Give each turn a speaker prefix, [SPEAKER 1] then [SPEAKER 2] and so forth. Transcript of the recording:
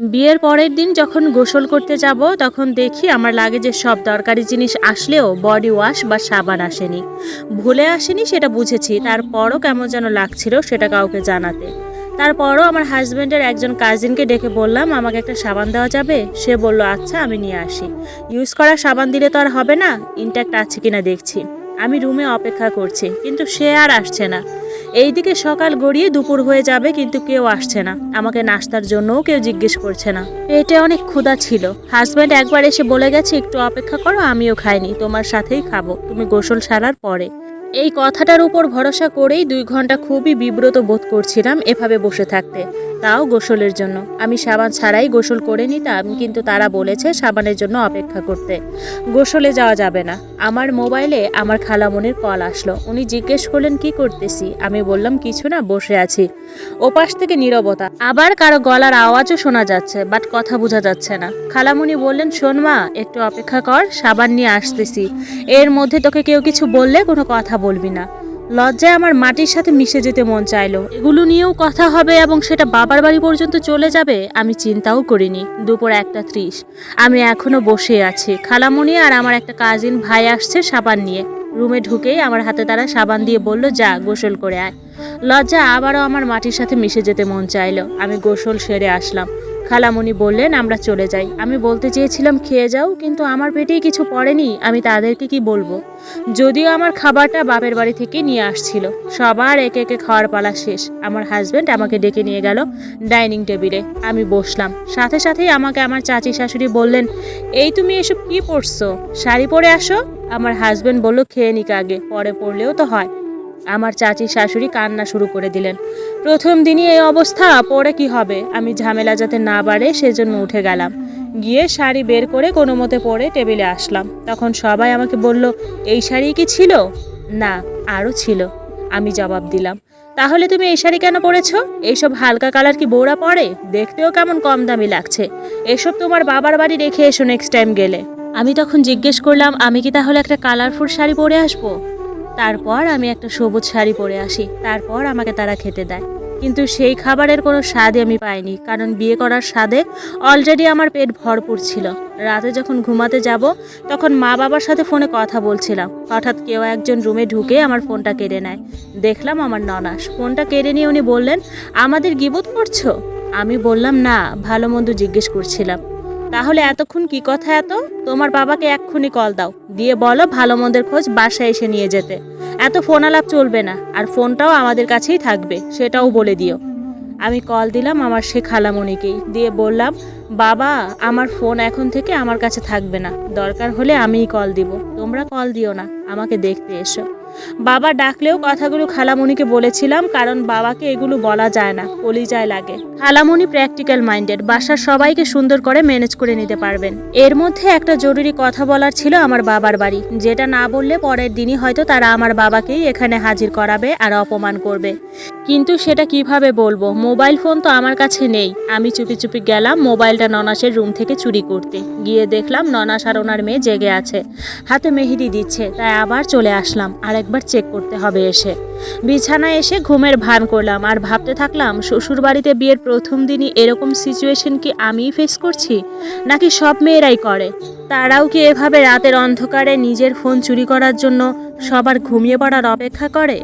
[SPEAKER 1] বিয়ের পরের দিন যখন গোসল করতে যাব, তখন দেখি আমার লাগেজের সব দরকারি জিনিস আসলেও বডি ওয়াশ বা সাবান আসেনি। ভুলে আসেনি সেটা বুঝেছি, তারপরও কেমন যেন লাগছিল সেটা কাউকে জানাতে। তারপরও আমার হাজব্যান্ডের একজন কাজিনকে ডেকে বললাম, আমাকে একটা সাবান দেওয়া যাবে? সে বলল আচ্ছা আমি নিয়ে আসি। ইউজ করা সাবান দিলে তো আর হবে না ইনট্যাক্ট আছে কিনা দেখছি। আমি রুমে অপেক্ষা করছি, কিন্তু সে আর আসছে না। এইদিকে সকাল গড়িয়ে দুপুর হয়ে যাবে, কিন্তু কেউ আসছে না। আমাকে নাস্তার জন্যও কেউ জিজ্ঞেস করছে না। পেটে অনেক ক্ষুধা ছিল। হাজব্যান্ড একবার এসে বলে গেছে, একটু অপেক্ষা করো, আমিও খাইনি। তোমার সাথেই খাব। তুমি গোসল সারার পরে। এই কথাটার উপর ভরসা করেই দুই ঘণ্টা খুবই বিব্রত বোধ করছিলাম এভাবে বসে থাকতে। তাও গোসলের জন্য। আমি সাবান ছাড়াই গোসল করে নিতাম, কিন্তু তারা বলেছে সাবানের জন্য অপেক্ষা করতে। গোসলে যাওয়া যাবে না। আমার মোবাইলে আমার খালামনির কল আসলো। উনি জিজ্ঞেস করলেন, কি করতেছি? আমি বললাম, কিছু না, বসে আছি। ওপাশ থেকে নীরবতা। আবার কারও গলার আওয়াজও শোনা যাচ্ছে, বাট কথা বোঝা যাচ্ছে না। খালামুনি বললেন, শোন মা, একটু অপেক্ষা কর, সাবান নিয়ে আসতেছি। এর মধ্যে তোকে কেউ কিছু বললে কোনো কথা বলবি না। লজ্জায় আমার মাটির সাথে মিশে যেতে মন চাইলো। এগুলো নিয়েও কথা হবে এবং সেটা বাবার বাড়ি পর্যন্ত চলে যাবে, আমি চিন্তাও করিনি। দুপুর একটা ত্রিশ। আমি এখনও বসে আছি। খালামণি আর আমার একটা কাজিন ভাই আসছে সাবান নিয়ে। রুমে ঢুকেই আমার হাতে তারা সাবান দিয়ে বলল, যা, গোসল করে আয়। লজ্জা আবারও আমার মাটির সাথে মিশে যেতে মন চাইলো। আমি গোসল সেরে আসলাম। খালামণি বললেন, আমরা চলে যাই। আমি বলতে চেয়েছিলাম, খেয়ে যাও, কিন্তু আমার পেটেই কিছু পড়েনি, আমি তাদেরকে কি বলব? যদিও আমার খাবারটা বাপের বাড়ি থেকে নিয়ে আসছিল। সবার একে একে খাওয়ার পালা শেষ। আমার হাজব্যান্ড আমাকে ডেকে নিয়ে গেল ডাইনিং টেবিলে আমি বসলাম। সাথে সাথেই আমাকে আমার চাচি শাশুড়ি বললেন, এই তুমি এসব কি পরছো? শাড়ি পরে আসো? আমার হাজব্যান্ড বলল, খেয়ে নিক আগে, পরে পড়লেও তো হয়। আমার চাচি শাশুড়ি কান্না শুরু করে দিলেন। প্রথম দিনই এই অবস্থা, পরে কি হবে? আমি ঝামেলা যাতে না বাড়ে সেজন্য উঠে গেলাম। গিয়ে শাড়ি বের করে কোনো মতে পরে টেবিলে আসলাম। তখন সবাই আমাকে বলল, এই শাড়ি কি ছিল? না, আরও ছিল। আমি জবাব দিলাম, তাহলে তুমি এই শাড়ি কেন পরেছো? এইসব হালকা কালার কি বৌরা পরে? দেখতেও কেমন কম দামি লাগছে। এসব তোমার বাবার বাড়ি রেখে এসো নেক্সট টাইম গেলে। আমি তখন জিজ্ঞেস করলাম, আমি কি তাহলে একটা কালারফুল শাড়ি পরে আসব? তারপর আমি একটা সবুজ শাড়ি পরে আসি। তারপর আমাকে তারা খেতে দেয়। কিন্তু সেই খাবারের কোনো স্বাদই আমি পাইনি, কারণ বিয়ে করার স্বাদে অলরেডি আমার পেট ভরপুর ছিল। রাতে যখন ঘুমাতে যাব, তখন মা বাবার সাথে ফোনে কথা বলছিলাম। হঠাৎ কেউ একজন রুমে ঢুকে আমার ফোনটা কেড়ে নেয়। দেখলাম আমার ননাস। ফোনটা কেড়ে নিয়ে উনি বললেন, আমাদের গিবোধ করছ? আমি বললাম, না, ভালো মন্দ জিজ্ঞেস করছিলাম। তাহলে এতক্ষণ কি কথা এত? তোমার বাবাকে এক্ষুনি কল দাও। দিয়ে বলো ভালো মন্দের খোঁজ বাসায় এসে নিয়ে যেতে। এত ফোন আলাপ চলবে না, আর ফোনটাও আমাদের কাছেই থাকবে, সেটাও বলে দিও। আমি কল দিলাম আমার সে খালামণিকেই, দিয়ে বললাম, বাবা, আমার ফোন এখন থেকে আমার কাছে থাকবে না, দরকার হলে আমিই কল দিব। তোমরা কল দিও না, আমাকে দেখতে এসো। বাবা ডাকলেও কথাগুলো খালামণিকে বলেছিলাম, কারণ বাবাকে এগুলো বলা যায় না, কলিজায় লাগে। খালামণি প্র্যাকটিক্যাল মাইন্ডেড বাসার সবাইকে সুন্দর করে ম্যানেজ করে নিতে পারবেন। এর মধ্যে একটা জরুরি কথা বলার ছিল আমার বাবার বাড়ি। যেটা না বললে পরের দিনই হয়তো তারা আমার বাবাকেই এখানে হাজির করাবে আর অপমান করবে। কিন্তু সেটা কীভাবে বলব? মোবাইল ফোন তো আমার কাছে নেই। আমি চুপি চুপি গেলাম, মোবাইলটা ননাসের রুম থেকে চুরি করতে। গিয়ে দেখলাম ননাস আর ওনার মেয়ে জেগে আছে। হাতে মেহেদি দিচ্ছে, তাই আবার চলে আসলাম। আর একবার চেক করতে হবে এসে। বিছানায় এসে ঘুমের ভান করলাম আর ভাবতে থাকলাম শ্বশুর বাড়িতে বিয়ের প্রথম দিনই এরকম সিচুয়েশন কি আমিই ফেস করছি? নাকি সব মেয়েরাই করে? তারাও কি এভাবে রাতের অন্ধকারে নিজের ফোন চুরি করার জন্য সবার ঘুমিয়ে পড়ার অপেক্ষা করে?